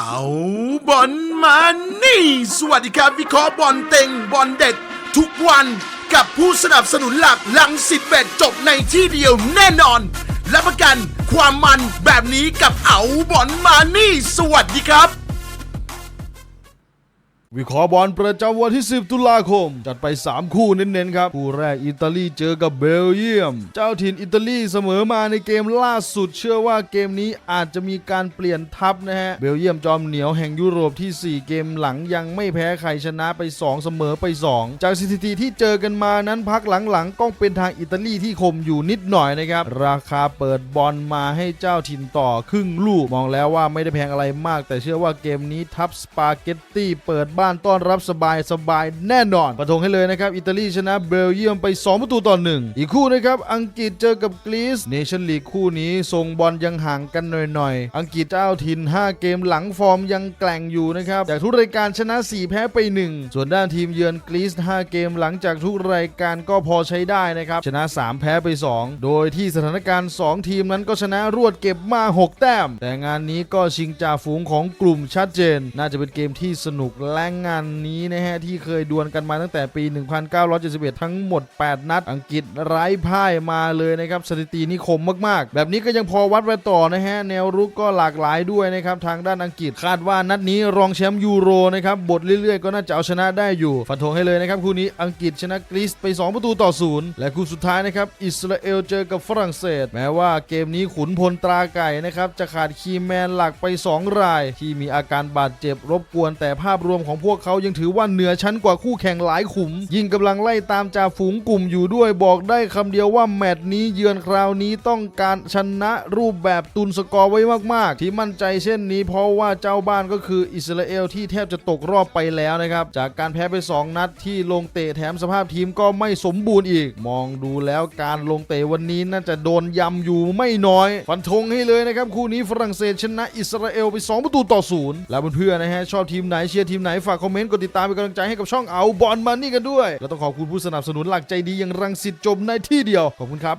เอาบอลมานี่ สวัสดีครับวิเคราะห์บอลเต็งบอลเด็ด ทุกวันกับผู้สนับสนุนหลักลังสิบเบ็ดจบในที่เดียวแน่นอนและประกันความมันแบบนี้กับเอาบอลมานี่ สวัสดีครับ วิเคราะห์บอลประจำวันที่ 10 ตุลาคม จัดไป 3 คู่เน้นๆครับ คู่แรกอิตาลีเจอกับเบลเยียม เจ้าถิ่นอิตาลีเสมอมาในเกมล่าสุด เชื่อว่าเกมนี้อาจจะมีการเปลี่ยนทัพนะฮะ เบลเยียมจอมเหนียวแห่งยุโรปที่ 4 เกมหลังยังไม่แพ้ใครชนะไป 2 เสมอไป 2 จากสถิติที่เจอกันมานั้นพักหลังๆก็เป็นทางอิตาลีที่คมอยู่นิดหน่อยนะครับราคาเปิดบอลมาให้เจ้าถิ่นต่อครึ่งลูกมองแล้วว่าไม่ได้แพงอะไรมาก แต่เชื่อว่าเกมนี้ทัพสปาเกตตี้เปิดบ้านต้อนรับสบายสบายแน่นอนประทงให้เลยนะครับ อิตาลีชนะเบลเยียมไป 2 ประตูต่อหนึ่งอีกคู่นะครับ อังกฤษเจอกับกรีซเนชั่นลีกคู่นี้ทรงบอลยังห่างกันหน่อยๆ อังกฤษเจ้าถิ่น 5 เกมหลังฟอร์มยังแกล่งอยู่นะครับจากทุกรายการชนะ 4 แพ้ไป 1 ส่วนด้านทีมเยือนกรีซ5 เกมหลังจากทุกรายการก็พอใช้ได้นะครับชนะ 3 แพ้ไป 2 โดยที่สถานการณ์ 2 ทีมนั้นก็ชนะรวดเก็บมา 6 แต้ม แต่งานนี้ก็ชิงจ่าฝูงของกลุ่มชัดเจน น่าจะเป็นเกมที่สนุกและงานนี้นะฮะ ที่เคยดวลกันมาตั้งแต่ปี 1971 ทั้งหมด 8 นัด อังกฤษไร้พ่ายมาเลยนะครับ สถิตินิคมมากๆ แบบนี้ก็ยังพอวัดไปต่อนะฮะ แนวรุกก็หลากหลายด้วยนะครับ ทางด้านอังกฤษคาดว่านัดนี้รองแชมป์ยูโรนะครับบทเรื่อยๆ ก็น่าจะเอาชนะได้อยู่ฟันธงให้เลยนะครับคู่นี้อังกฤษชนะกรีซไป 2 ประตูต่อศูนย์และคู่สุดท้ายนะครับอิสราเอลเจอกับฝรั่งเศส แม้ว่าเกมนี้ขุนพลตราไก่นะครับจะขาดคีแมนหลักไป 2 ราย ที่มีอาการบาดเจ็บรบกวนแต่ภาพรวมของพวกเขายังถือว่าเหนือชั้นกว่าคู่แข่งหลายขุม ยิ่งกำลังไล่ตามจ่าฝูงกลุ่มอยู่ด้วยบอกได้คำเดียวว่าแมตช์นี้เยือนคราวนี้ต้องการชนะรูปแบบตุนสกอร์ไว้มากๆ ที่มั่นใจเช่นนี้เพราะว่าเจ้าบ้านก็คืออิสราเอลที่แทบจะตกรอบไปแล้วนะครับ จากการแพ้ไป 2 นัดที่ลงเตะแถมสภาพทีมก็ไม่สมบูรณ์อีก มองดูแล้วการลงเตะวันนี้น่าจะโดนยำอยู่ไม่น้อย ฟันธงให้เลยนะครับ คู่นี้ฝรั่งเศสชนะอิสราเอลไป 2 ประตูต่อศูนย์แล้วเพื่อนๆนะฮะชอบทีมไหนเชียร์ทีมไหนฝากคอมเมนต์ กดติดตามเป็นกำลังใจให้กับช่องเอาบอลมันนี่กันด้วย แล้วต้องขอบคุณผู้สนับสนุนหลักใจดีอย่างรังสิตจมในที่เดียว ขอบคุณครับ